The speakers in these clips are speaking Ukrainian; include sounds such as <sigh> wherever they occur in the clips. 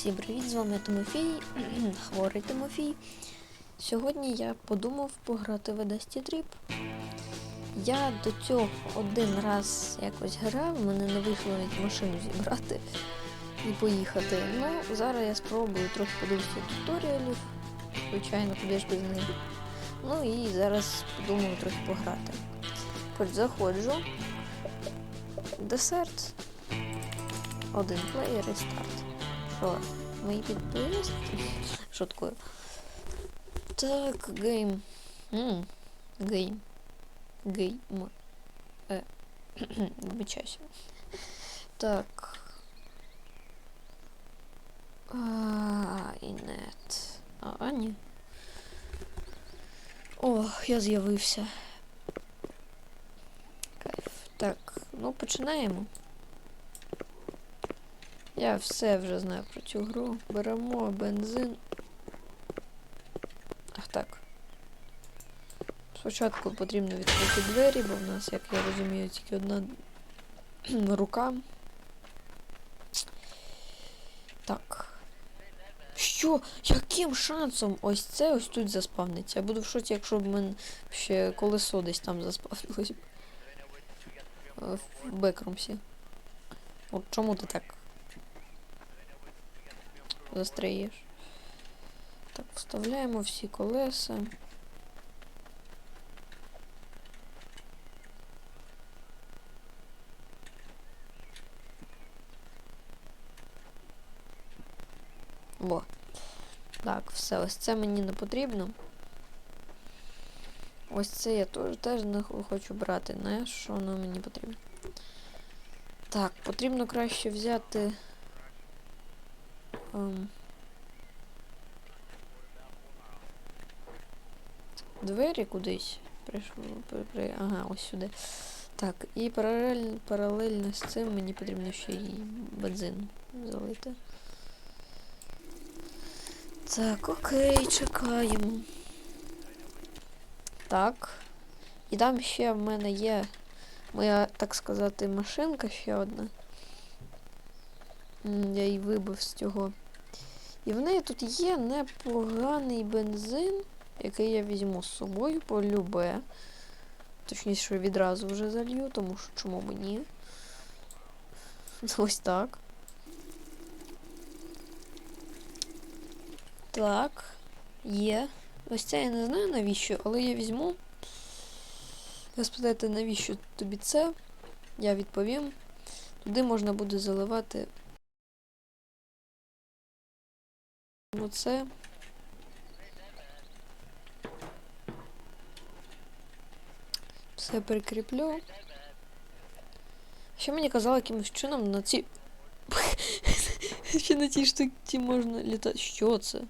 Всім привіт, з вами Тимофій, <clears throat> хворий Тимофій. Сьогодні я подумав пограти в Dusty Trip. Я до цього один раз якось грав, мене не вийшло навіть машину зібрати і поїхати. Ну, зараз я спробую трохи подивитися туторіалів. Звичайно, куди ж без них. Ну і зараз подумаю трохи пограти. Хоч заходжу. Десерт. Один плеєр і старт. Що? Мої підписники? Шуткую. Так, гейм. М, Гейм. Гейм. Е. <coughs> Вибачаюся. Так. А, і нет. А, а, ні. О, я з'явився. Кайф. Так, ну починаємо. Я все вже знаю про цю гру. Беремо бензин. Ах так. Спочатку потрібно відкрити двері, бо в нас, як я розумію, тільки одна <clears throat> рука. Так. Що? Яким шансом ось це ось тут заспавниться? Я буду в шоці, якщо б мене ще колесо десь там заспавнилось. Е, В бекрумсі. От чому ти так застряєш? Так, вставляємо всі колеса. Во. Так, все, ось це мені не потрібно. Ось це я теж, теж не хочу брати, не що воно мені потрібно. Так, потрібно краще взяти. Ем, двері кудись. Прийшло, при, ага, ось сюди. Так, і паралельно, паралельно з цим мені потрібно ще й бензин залити. Так, окей, чекаємо. Так. І там ще в мене є моя, так сказати, машинка ще одна. Я її вибив з цього. І в неї тут є непоганий бензин, який я візьму з собою по любе. Точніше, відразу вже залью, тому що чому б ні. Ось так. Так, є. Ось це я не знаю навіщо, але я візьму. Ви спитаєте, навіщо тобі це? Я відповім. Туди можна буде заливати оце. Все прикріплю. Ще мені казали якимось чином на ці. <laughs> Ще на цій штуці можна літати. Що це?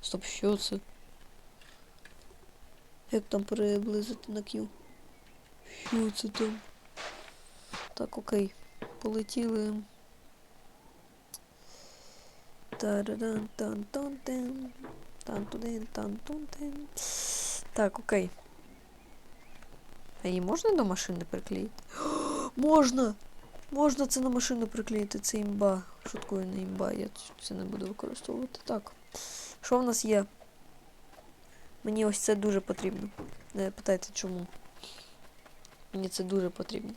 Стоп, що це? Як там приблизити на Q? Що це там? Так, окей. Полетіли. Так, окей. А її можна до машини приклеїти? <gasps> можна! Можна це на машину приклеїти, це імба. Шуткою не імба, я це не буду використовувати. Так. Що в нас є? Мені ось це дуже потрібно. Не питайте чому. Мені це дуже потрібно.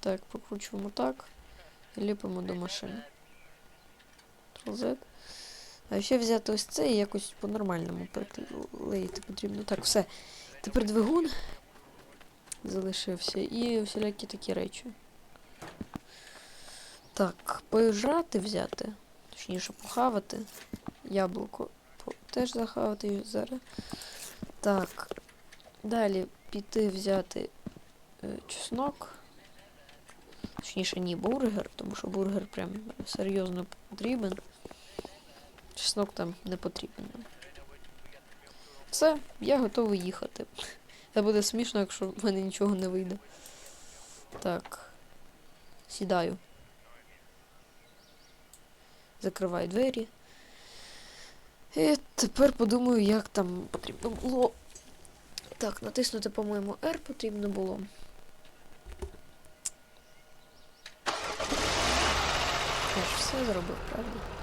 Так, покручуємо так. І ліпимо до машини. Ctrl-Z. А ще взяти ось це і якось по-нормальному приклеїти потрібно. Так, все. Тепер двигун залишився. І всілякі такі речі. Так, поїжджати взяти. Точніше, похавати. Яблуко теж захавати зараз. Так. Далі піти взяти е, чеснок. Точніше, ні, бургер, тому що бургер прям серйозно потрібен. Чеснок там не потрібен. Все, я готовий їхати. <laughs> Це буде смішно, якщо в мене нічого не вийде. Так. Сідаю. Закриваю двері. І тепер подумаю, як там потрібно було. Так, натиснути, по-моєму, R потрібно було. Я ж все зробив, правда?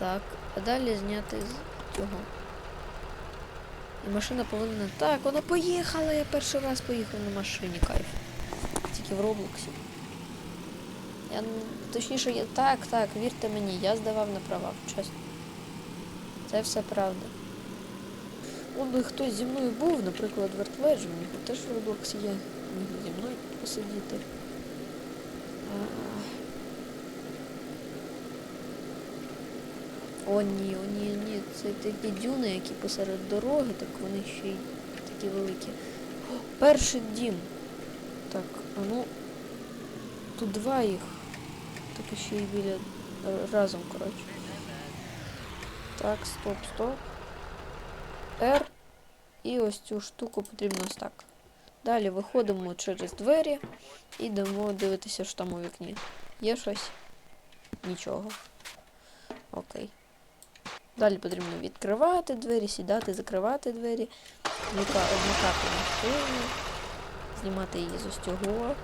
Так, а далі зняти з цього. І машина повинна. Так, вона поїхала! Я перший раз поїхав на машині, кайф. Тільки в Роблоксі. Я точніше, я так, так, вірте мені, я здавав на права, чесно. Це все правда. Он би хтось зі мною був, наприклад, вертведжу, мені теж в Роблоксі є. Міг зі мною посидіти. А, О, ні, о, ні, ні. Це такі дюни, які посеред дороги, так вони ще й такі великі. О, перший дім. Так, а ну. Тут два їх. Так ще й біля разом, коротше. Так, стоп, стоп. R. І ось цю штуку потрібно ось так. Далі виходимо через двері і йдемо дивитися, що там у вікні. Є щось? Нічого. Окей. Далі потрібно відкривати двері, сідати, закривати двері, вмикати машину, знімати її з ось цього,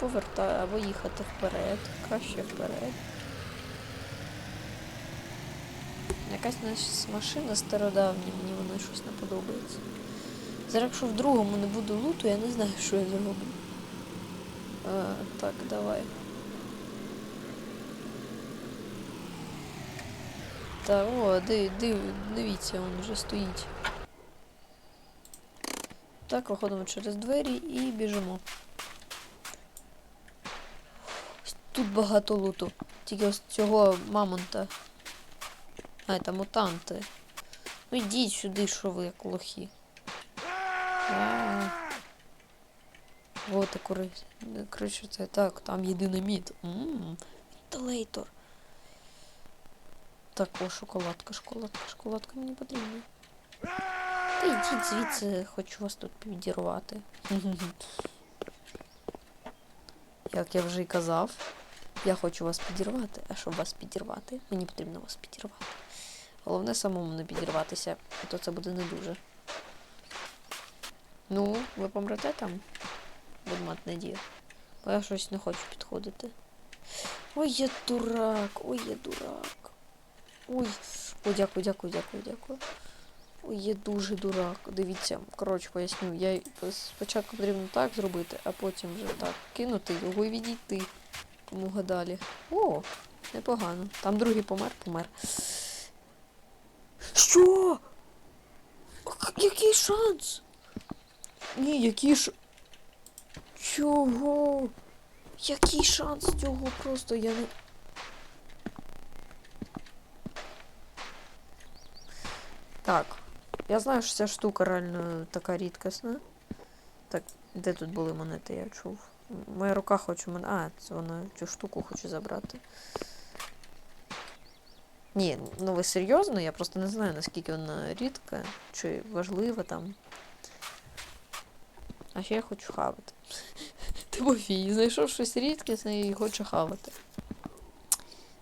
повертати або їхати вперед, краще вперед. Якась нас машина стародавня, мені вона щось не подобається. Зараз, якщо в другому не буде луту, я не знаю, що я зроблю. А, так, давай. Та о, див, див, дивіться, він вже стоїть. Так, виходимо через двері і біжимо. Тут багато луту. Тільки ось цього мамонта. А, це мутанти. Ну йдіть сюди, що ви як лохи. Вот. Коротше, це так, там є динаміт. Ммм, вентилятор. Так, о, шоколадка, шоколадка, шоколадка мені потрібна. Та йдіть звідси, хочу вас тут підірвати. <laughs> Як я вже й казав, я хочу вас підірвати, а щоб вас підірвати, мені потрібно вас підірвати. Головне самому не підірватися, а то це буде не дуже. Ну, ви помрете там? Будмат надія. Бо я щось не хочу підходити. Ой, я дурак, ой, я дурак. Ой, ой, дякую, дякую, дякую, дякую. Ой, я дуже дурак. Дивіться, коротше, поясню. Я спочатку потрібно так зробити, а потім вже так кинути його і відійти. Кому гадалі. О, непогано. Там другий помер, помер. Що? Який шанс? Ні, який ш... Чого? Який шанс цього просто я не. Так. Я знаю, що ця штука реально така рідкісна. Так, де тут були монети, я чув. Моя рука хоче мене. А, це вона цю штуку хоче забрати. Ні, ну ви серйозно? Я просто не знаю, наскільки вона рідка, чи важлива там. А ще я хочу хавати. <laughs> Тимофій, знайшов щось рідкісне і хоче хавати.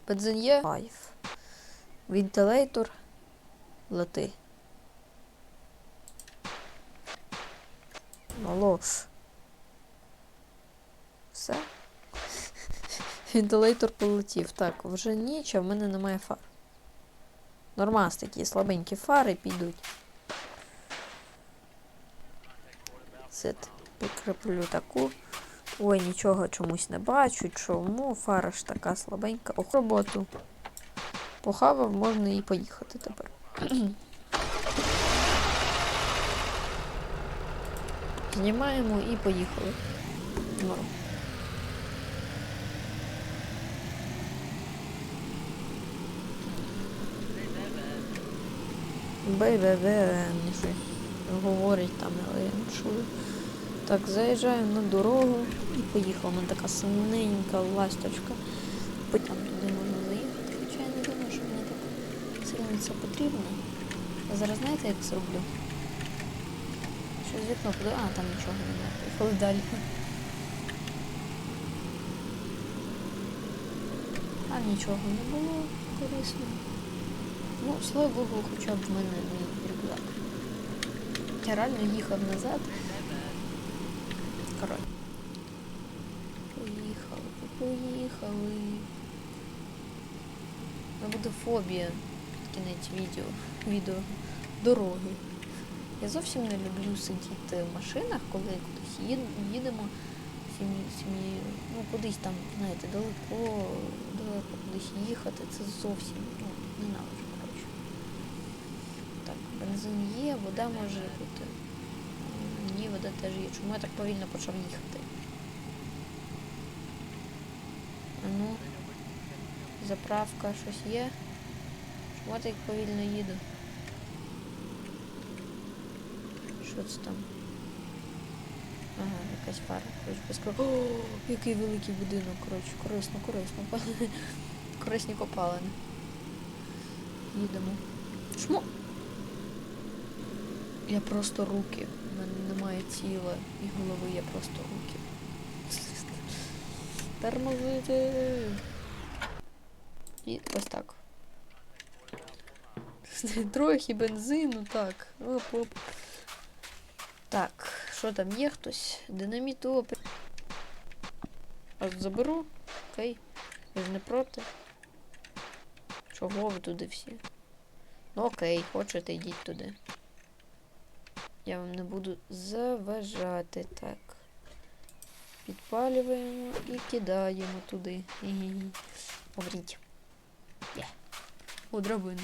Бензин є. Лайф. Вентилятор. Лети. Алло. Все. Вентилятор полетів. Так, вже ніч, а в мене немає фар. Нормас такі слабенькі фари підуть. Сет. Прикреплю таку. Ой, нічого чомусь не бачу. Чому? Фара ж така слабенька. Ох, роботу. Похавав, можна і поїхати тепер. <clears throat> Знімаємо і поїхали. Ну. Бе-бе-бе, щось говорить там, але я не чую. Так, заїжджаємо на дорогу і поїхала. Мене така синенька ласточка. Потім туди можна заїхати. Хоча я не думаю, що мені так сильно це потрібно. Я зараз знаєте, як зроблю? Що з вікно подивлю? А, там нічого немає. Поїхали далі. А нічого не було корисного. Ну, слава Богу, хоча б в мене не рюкзак. Я реально їхав назад. Коротше. Поїхали, поїхали. буде фобія кінець відео. відео дороги. Я зовсім не люблю сидіти в машинах, коли кудись їдемо сім'єю. Ну, кудись там, знаєте, далеко, далеко кудись їхати. Це зовсім ну, ненавиджу, коротше. Так, бензин є, вода може бути. Ні, вода теж є. Чому я так повільно почав їхати? Ну, заправка щось є. Чому я так повільно їду? Що це там? Ага, якась пара. Коротше, безкро... О, який великий будинок, коротше, корисно, корисно. <laughs> Корисні копалини. Їдемо. Чому? Я просто руки. У мене немає тіла і голови, я просто руки. Тормозити. І ось так. <laughs> Трохи бензину, так. Оп-оп. Так, що там є хтось? Динаміт опер. А заберу. Окей. Ви ж не проти. Чого ви туди всі? Ну окей, хочете, йдіть туди. Я вам не буду заважати. Так. Підпалюємо і кидаємо туди. Помріть. Є. О, драбина.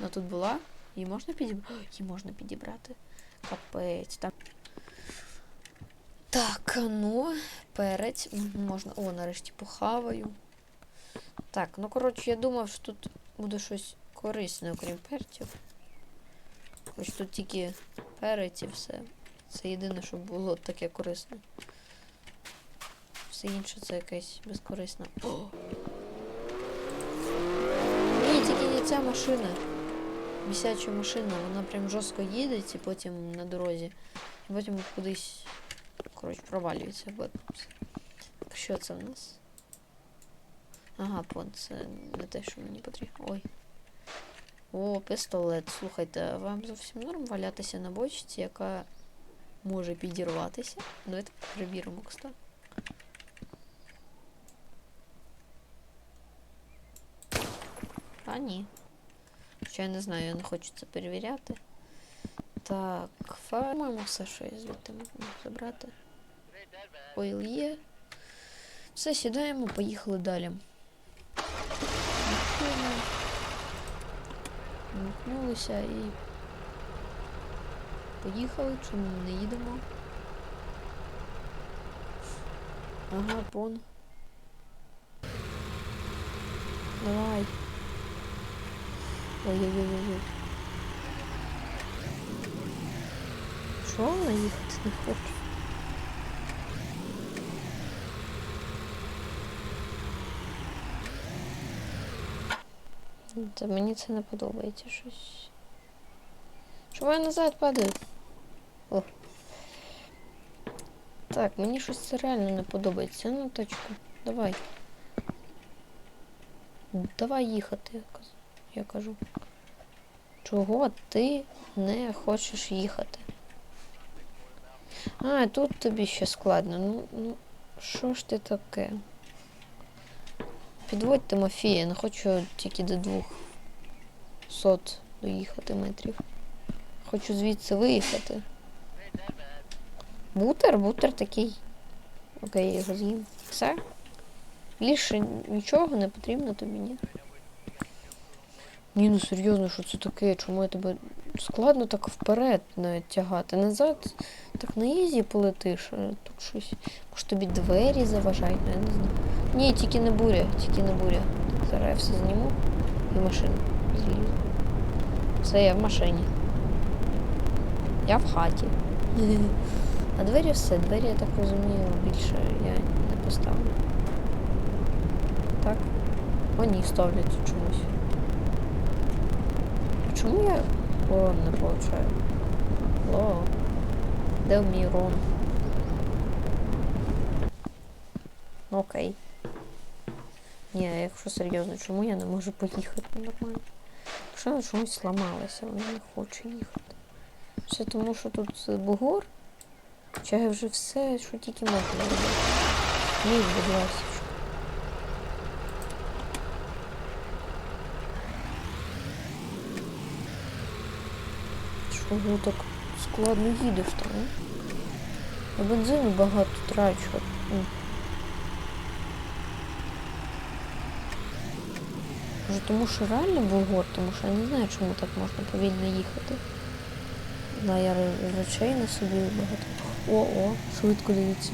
Вона тут була? Її можна підібрати? Її можна підібрати. Капець. Там. Так, ну, перець. Можна. О, нарешті похаваю. Так, ну коротше, я думав, що тут буде щось корисне, окрім перців. Хоч тут тільки перець і все. Це єдине, що було таке корисне. Все інше це якесь безкорисне. О! Ні, тільки не ця машина. Бісяча машина, вона прям жорстко їде і потім на дорозі. І потім кудись, коротше, провалюється. Так, що це в нас? Ага, пон, це не те, що мені потрібно. Ой. О, пістолет. Слухайте, вам зовсім норм валятися на бочці, яка може підірватися. Давайте перевіримо, кстати. А, ні. Хоча я не знаю, я не хочу це перевіряти. Так, по-моєму, все, що я звідти можу забрати. Ойл є. Все, сідаємо, поїхали далі. Вмикнулися і. Поїхали, чому ми не їдемо? Ага, пон. Давай. Ой-ой-ой-ой. Що вона їхати не хоче? Та мені це не подобається щось. Чому я назад падаю? О. Так, мені щось це реально не подобається. Ну, точку. Давай. Давай їхати, я я кажу. Чого ти не хочеш їхати? А, тут тобі ще складно. Ну, ну, що ж ти таке? Підводь Тимофія, не хочу тільки до двох сот доїхати метрів. Хочу звідси виїхати. Бутер, бутер такий. Окей, я його з'їм. Все? Більше нічого не потрібно тобі, ні? Ні, ну серйозно, що це таке? Чому я тебе складно так вперед навіть тягати? Назад так на ізі полетиш, а тут щось. Може тобі двері заважають, ну, я не знаю. Ні, тільки не буря, тільки не буря. Зараз я все зніму і машину злізу. Все, я в машині. Я в хаті. <laughs> А двері все, двері, я так розумію, більше я не поставлю. Так? О, ні, ставлять чомусь. Чому я урон не получаю? Ло. Де мій урон? Ну, Окей. Ні, якщо серйозно, чому я не можу поїхати нормально? Якщо вона чомусь зламалася, вона не хоче їхати. Все тому, що тут бугор. Чи я вже все, що тільки можна. Ні, будь ласка. Ого, так складно їдеш там. Я бензину багато трачу. Може, тому що реально бугор, тому що я не знаю, чому так можна повільно їхати. Да, я речей на собі багато. О, о, швидко дивіться.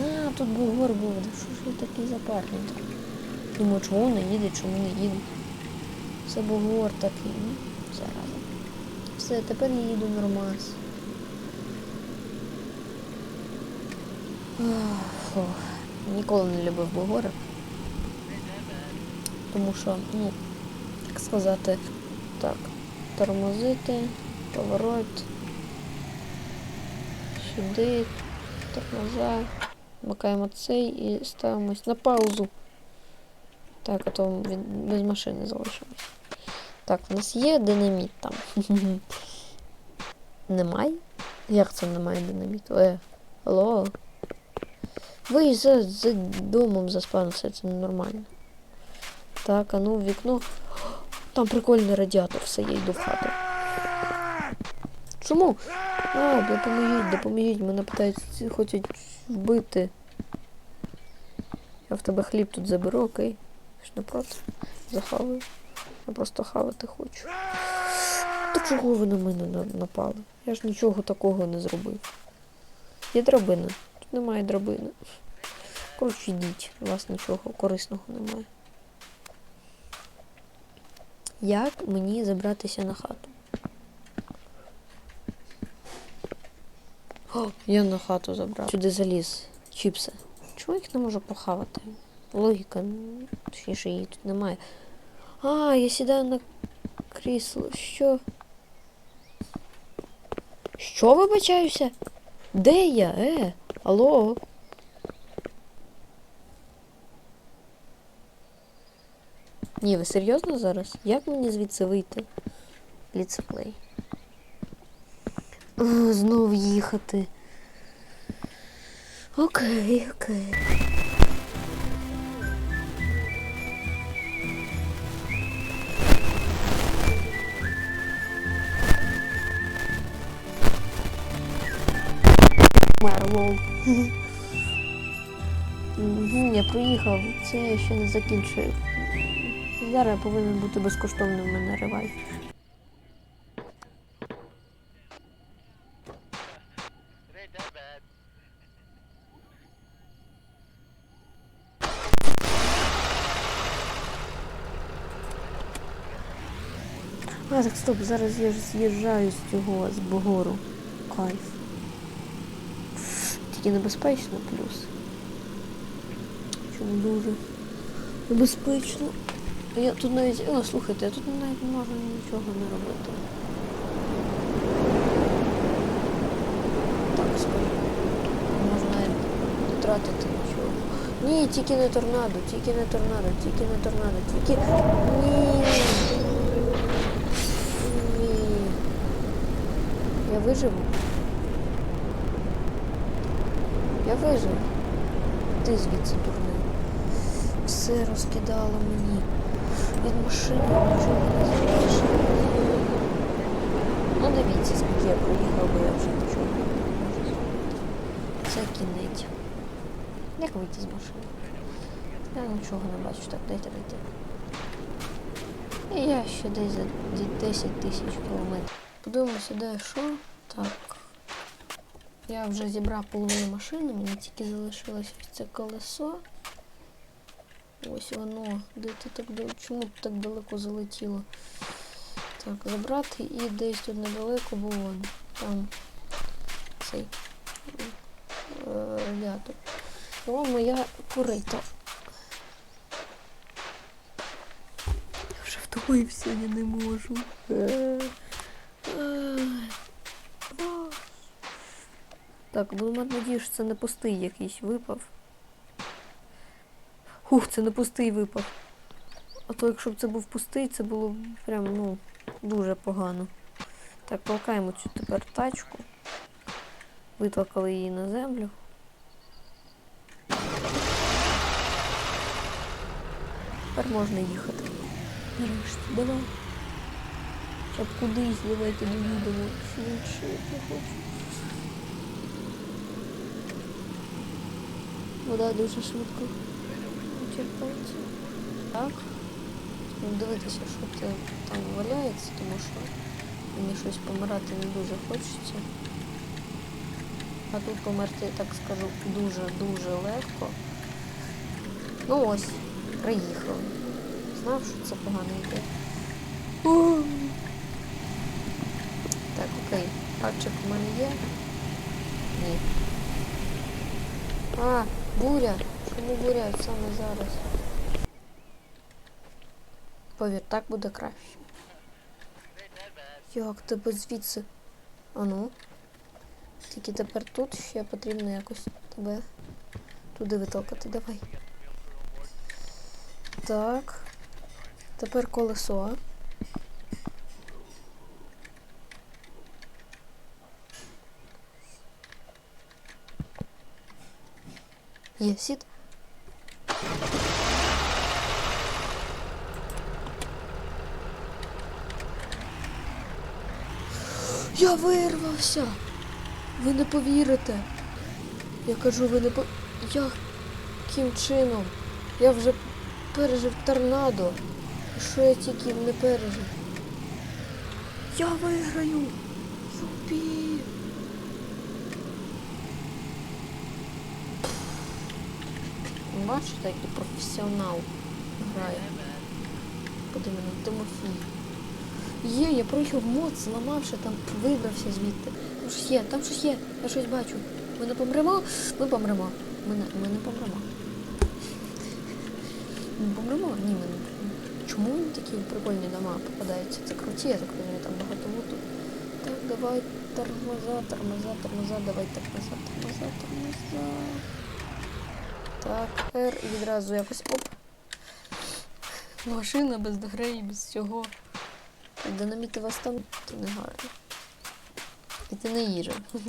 А, тут бугор був. Да що ж ви такий запарний? Думаю, чому не їде, чому не їде. Це бугор такий, ну, зараза. Все, тепер я їду нормас. Ах, Фух. Ніколи не любив бугори. Тому що, ну, як сказати, так, тормозити, поворот, сюди, тормоза, вмикаємо цей і ставимось на паузу. Так, а то без машини залишимось. Так, у нас є динаміт там. <laughs> Немає? Як це немає динаміту? Е, алло? Ви за, за домом заспавнився, це ненормально. Так, а ну в вікно. <gasps> Там прикольний радіатор, все, я йду в хату. Чому? А, допоможіть, допоможіть, мене питають, хочуть вбити. Я в тебе хліб тут заберу, окей? Ж не проти? Захаваю. Я просто хавати хочу. То чого ви на мене напали? Я ж нічого такого не зробив. Є драбина. Тут немає драбини. Коротше, йдіть, у вас нічого корисного немає. Як мені забратися на хату? О, я на хату забрав. Сюди заліз. Чіпси. Чому їх не можу похавати? Логіка, точніше, її тут немає. А, я сідаю на крісло. Що? Що вибачаюся? Де я? Е? Алло? Ні, ви серйозно зараз? Як мені звідси вийти? Ліцеплей. Знов їхати. Окей, окей. Лол. Я проїхав, це я ще не закінчив. Зараз повинен бути безкоштовний в мене ревайв. А, так стоп, зараз я ж з'їжджаю з цього, з Богору. Кайф. Тільки небезпечно плюс. Чому дуже небезпечно. Я тут навіть. О, слухайте, я тут навіть не можу нічого не робити. Так скажу. Навіть не тратити нічого. Ні, тільки не торнадо, тільки не торнадо, тільки не торнадо, тільки. Ні. Ні. Я виживу. Я виживу. Ти звідси дурний. Все розкидало мені. Від машини нічого не залишилось. Ну дивіться, скільки я проїхав, бо я вже нічого не можу. Це кінець. Як вийти з машини? Я нічого не бачу. Так, дайте дайте. І я ще десь за 10 тисяч кілометрів. Подивимося, де що. Так. Я вже зібрав половину машини, мені тільки залишилось ось це колесо. Ось воно. Де ти так Чому ти так далеко залетіло? Так, забрати і десь тут недалеко було. Там цей е, радіатор. О, моя курита. Я вже втомився, я не можу. Е, е, о. Так, буду мати надію, що це не пустий якийсь випав. Хух, це не пустий випав. А то якщо б це був пустий, це було б прям, ну, дуже погано. Так, толкаємо цю тепер тачку. Витолкали її на землю. Тепер можна їхати. Нарешті, давай. Так кудись давайте доїдемо. Швидше, я хочу. Вода дуже швидко черпається. Так. Ну, дивитися, що там валяється, тому що мені щось помирати не дуже хочеться. А тут померти, я так скажу, дуже-дуже легко. Ну ось, приїхали. Знав, що це погана ідея. Ух. Так, окей. Пальчик у мене є? Ні. А, буря. Чому буря саме зараз? Повір, так буде краще. Як тебе звідси? Ану. Тільки тепер тут ще потрібно якось тебе туди витолкати. Давай. Так. Тепер колесо. Є, сід. Я вирвався. Ви не повірите. Я кажу, ви не по. Яким чином? Я вже пережив торнадо. Що я тільки не пережив? Я виграю! Юпі! Бачите, який професіонал грає. Подиви на Тимофій. Є, я пройшов мод, зламавши там, вибрався звідти. Там щось є, там щось є, я щось бачу. Ми не помремо, ми помремо. Ми не, ми не помремо. Ми помремо? Ні, ми не. Чому такі прикольні дома попадаються? Це круті, я так розумію, там багато луту. Так, давай тормоза, тормоза, тормоза, давай тормоза, тормоза, тормоза. Так, R і відразу якось оп. Машина без греї, без всього. Динаміти вас там це не гарно. І ти не їжа. <laughs>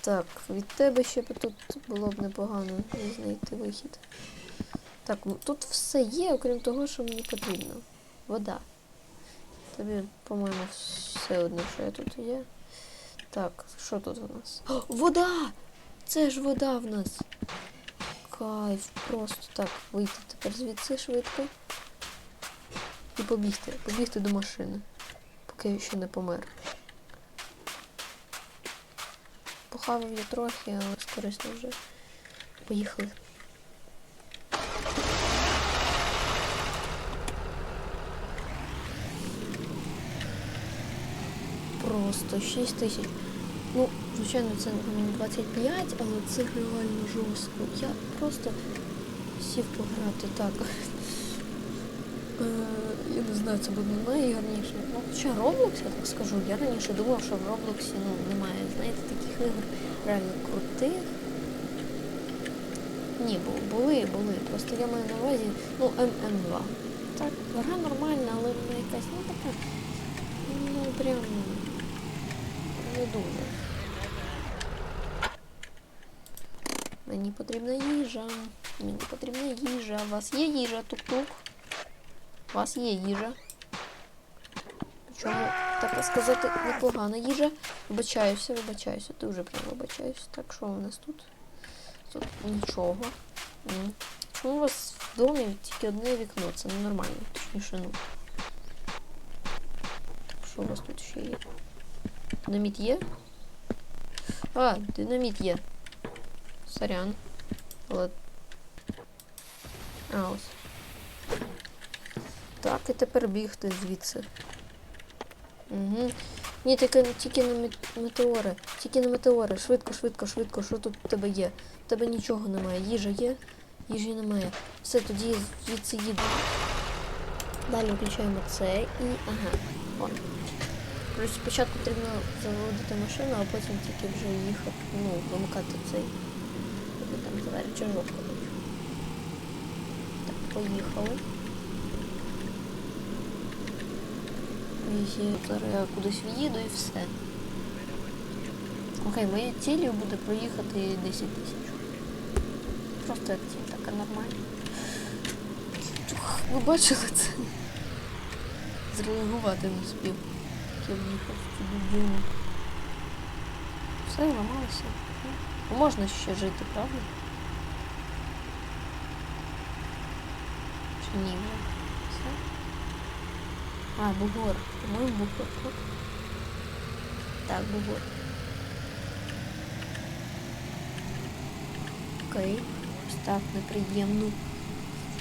Так, від тебе ще б тут було б непогано знайти вихід. Так, тут все є, окрім того, що мені потрібно. Вода. Тобі, по-моєму, все одно, що я тут є. Так, що тут у нас? О, вода! Це ж вода в нас. Кайф, просто так, вийти тепер звідси швидко. І побігти, побігти до машини. Поки я ще не помер. Похавав я трохи, але корисно вже. Поїхали. Просто 6 тисяч. Ну, звичайно, це мені 25, але це реально жорстко. Я просто сів пограти так. Е, Я не знаю, це буде найгарніше. Ну, хоча Roblox, я так скажу, я раніше думав, що в Роблоксі ну, немає, знаєте, таких ігор реально крутих. Ні, були, були. Просто я маю на увазі, ну, ММ2. Так, гра нормальна, але вона якась, ну така, ну прям не дуже. Мені потрібна їжа. Мені потрібна їжа. У вас є їжа, тук-тук. У вас є їжа. Причому, так сказати, непогана їжа. Вибачаюся, вибачаюся, дуже прям вибачаюся. Так, що у нас тут? Тут нічого. Чому у вас в домі тільки одне вікно? Це ненормально, точніше, ну. Так, що у вас тут ще є? Динаміт є? А, динаміт є. Сорян. Але... А, ось. Так, і тепер бігти звідси. Угу. Ні, тільки, тільки мет- метеори. Тільки не метеори. Швидко, швидко, швидко. Що тут у тебе є? У тебе нічого немає. Їжа є? Їжі немає. Все, тоді звідси їду. Далі включаємо це і. Ага. Вон. Коротше, спочатку потрібно заводити машину, а потім тільки вже їхати, ну, вимикати цей. там двері, чужок. Так, поїхали. І зараз я кудись в'їду і все. Окей, моєю цілею буде проїхати 10 тисяч. Просто як ціль така нормальна. Ви бачили це? зреагувати не спів. Я в'їхав в цю. Все, ламалося. Ну, можна ще жити, правда? Чи ні? Все? А, бугор. По-моєму, бугор. Так бугор. Окей. Ось так, неприємно.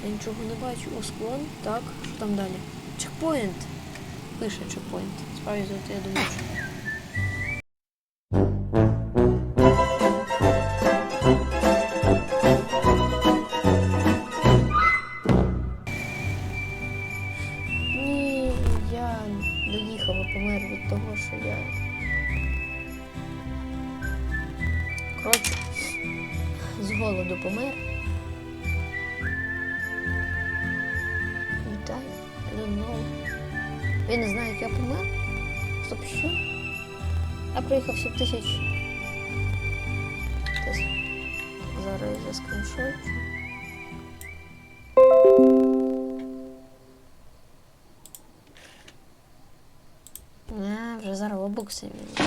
Я нічого не бачу. О, склон. Так, що там далі? Чекпоінт. Пише чекпоінт. Справді, я думаю, що. Він не знає, як я помер. Стоп, що? Я проїхав 7 тисяч. Зараз я скріншочу. А, вже зараз обукси він. Я.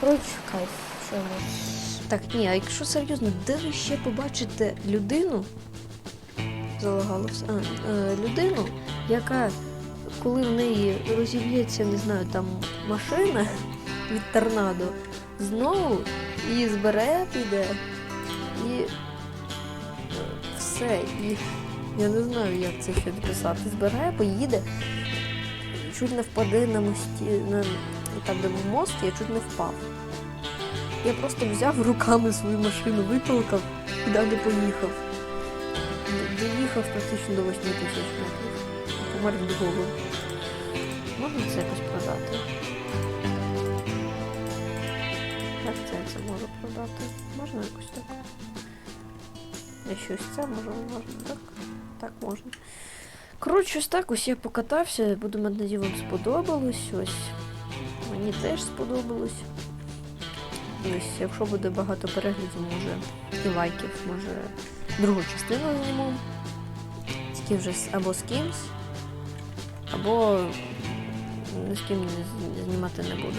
Коротше, кайф, що я. Так, ні, а якщо серйозно, де ви ще побачите людину? Залагало все. А, е, людину, яка, коли в неї розіб'ється, не знаю, там машина <laughs> від торнадо, знову її збере, піде і е, все. І я не знаю, як це ще написати. Збирає, поїде, чуть не впаде на мості, на там, де був мост, я чуть не впав. Я просто взяв руками свою машину, витолкав і далі поїхав. Доїхав практично до 8 тисяч метрів. Помер від голоду. Можна це якось продати? Як це це можу продати? Можна якось так? Я щось це може можна так? Так можна. Коротше, ось так ось я покатався. Буду надію, вам сподобалось. Ось. Мені теж сподобалось. Ось, якщо буде багато переглядів, може і лайків, може другу частину зніму. Тільки вже або з кимсь, або з ким знімати не буду.